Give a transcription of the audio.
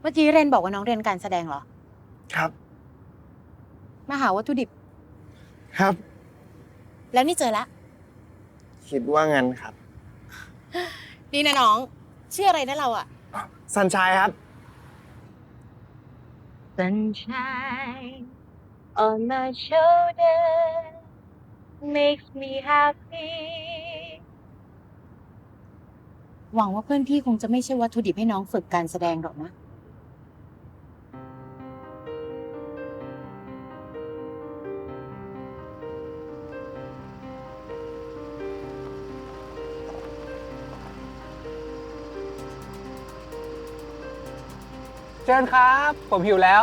เมื่อกี้เรนบอกว่าน้องเรียนการแสดงเหรอ ครับ มาหาวัตถุดิบ ครับ แล้วนี่เจอละ คิดว่างั้นครับนี่นะน้อง ชื่ออะไรนะเราอะสันชายครับ Sunshine on my shoulder makes me happy. หวังว่าเพื่อนพี่คงจะไม่ใช่วัตถุดิบให้น้องฝึกการแสดงหรอกนะ เชิญครับ ผมหิวแล้ว